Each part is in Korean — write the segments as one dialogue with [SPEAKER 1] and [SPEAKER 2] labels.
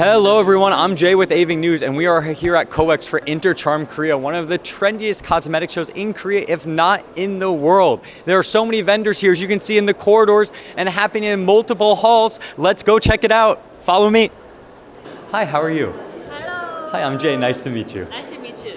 [SPEAKER 1] Hello, everyone. I'm Jay with Aving News, and we are here at COEX for Intercharm Korea, one of the trendiest cosmetic shows in Korea, if not in the world. There are so many vendors here, as you can see in the corridors, and happening in multiple halls. Let's go check it out. Follow me. Hi, how are you?
[SPEAKER 2] Hello.
[SPEAKER 1] Hi, I'm Jay. Nice to meet you.
[SPEAKER 2] Nice to meet you.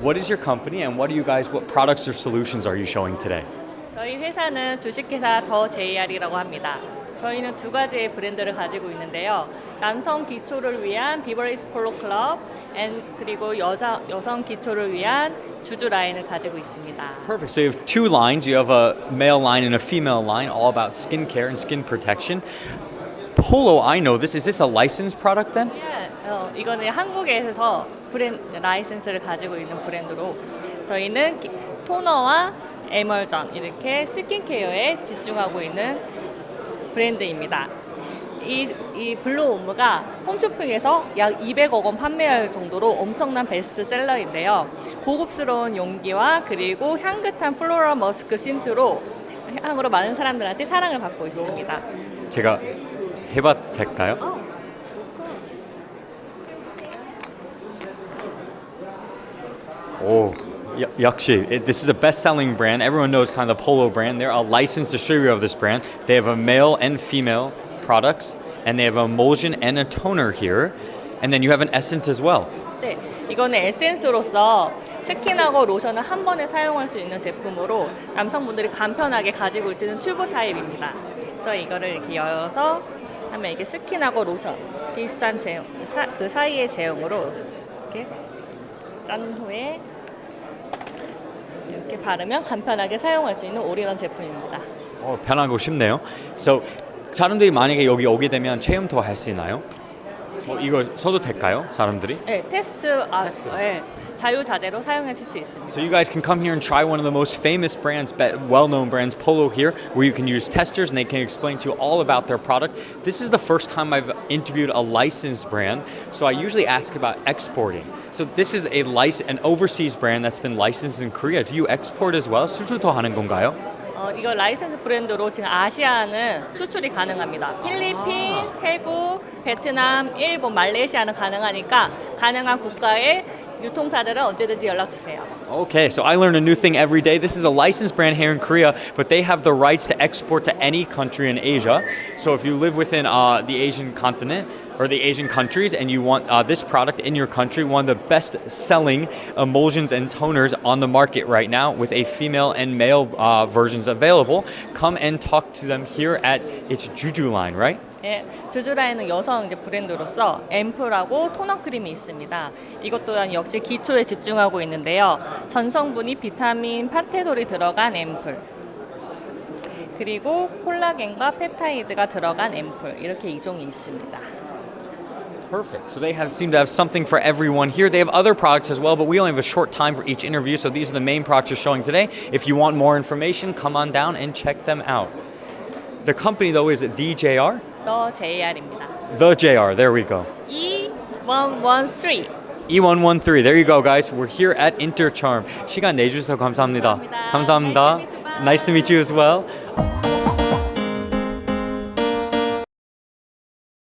[SPEAKER 1] What is your company, and what do you guys? What products or solutions are you showing today?
[SPEAKER 2] 저희 회사는 주식회사 더 JR이라고 합니다. 저희는 두 가지의 브랜드를 가지고 있는데요. 남성 기초를 위한 비버리스 폴로 클럽, 앤 그리고 여자 여성 기초를 위한 주주 라인을 가지고 있습니다.
[SPEAKER 1] Perfect. So you have two lines. You have a male line and a female line, all about skincare and skin protection. Polo, I know this. Is this a licensed product then?
[SPEAKER 2] 어, 이거는 한국에서 브랜 라이센스를 가지고 있는 브랜드로 저희는 기- 토너와 에멀전 이렇게 스킨케어에 집중하고 있는 브랜드입니다. 이, 이 블루 옴무가 홈쇼핑에서 약 200억 원 판매할 정도로 엄청난 베스트셀러인데요. 고급스러운 용기와 그리고 향긋한 플로럴 머스크 신트로 향으로 많은 사람들한테 사랑을 받고 있습니다.
[SPEAKER 1] 제가 해봐도 될까요?
[SPEAKER 2] 어.
[SPEAKER 1] Oh, y- 역시. It- This is a best-selling brand. Everyone knows kind of the Polo brand. They're a licensed distributor of this brand. They have a male and female products, and they have an emulsion and a toner here. And then you have an essence as well.
[SPEAKER 2] 네, 이거는 에센스로서 스킨하고 로션을 한 번에 사용할 수 있는 제품으로 남성분들이 간편하게 가지고 있는 튜브 타입입니다. 그래서 이거를 이렇게 열어서 하면 이게 스킨하고 로션 비슷한 제형, 사, 그 사이의 제형으로 이렇게 짠 후에 이렇게 바르면 간편하게 사용할 수 있는 올인원 제품입니다.
[SPEAKER 1] 어, 편하고 쉽네요. So, 사람들이 만약에 여기 오게 되면 체험도 할 수 있나요? 어, 이거 써도 될까요? 사람들이?
[SPEAKER 2] 네, 테스트, 아,
[SPEAKER 1] 테스트.
[SPEAKER 2] 네, 자유자재로 사용하실 수 있습니다.
[SPEAKER 1] So you guys can come here and try one of the most famous brands, be- well-known brands, Polo here, where you can use testers and they can explain to you all about their product. This is the first time I've interviewed a licensed brand, so I usually ask about exporting. So this is a lic- an overseas brand that's been licensed in Korea. Do you export as well? 수출도 하는 건가요?
[SPEAKER 2] 어, 이거 라이센스 브랜드로 지금 아시아는 수출이 가능합니다. 필리핀, 태국, 베트남, 일본, 말레이시아는 가능하니까 가능한 국가의 유통사들은 언제든지 연락 주세요.
[SPEAKER 1] Okay, so I learn a new thing every day. This is a licensed brand here in Korea, but they have the rights to export to any country in Asia. So if you live within uh, the Asian continent or the Asian countries and you want uh, this product in your country, one of the best selling emulsions and toners on the market right now with a female and male uh, versions available, come and talk to them here at its Juju line, right?
[SPEAKER 2] 예, 주주라인은 여성 이제 브랜드로서 앰플하고 토너 크림이 있습니다. 이것 또한 역시 기초에 집중하고 있는데요. 전 성분이 비타민 판테놀이 들어간 앰플. 그리고 콜라겐과 펩타이드가 들어간 앰플 이렇게 이종이 있습니다.
[SPEAKER 1] Perfect. So they have seem to have something for everyone here. They have other products as well, but we only have a short time for each interview, so these are the main products you're showing today. If you want more information, come on down and check them out. The company though is the JR?
[SPEAKER 2] 더 JR입니다.
[SPEAKER 1] The JR. There we go.
[SPEAKER 2] E113
[SPEAKER 1] E113. There you go, guys. We're here at Intercharm. 시간 내주셔서 감사합니다.
[SPEAKER 2] 감사합니다.
[SPEAKER 1] 감사합니다. Nice to meet you as well.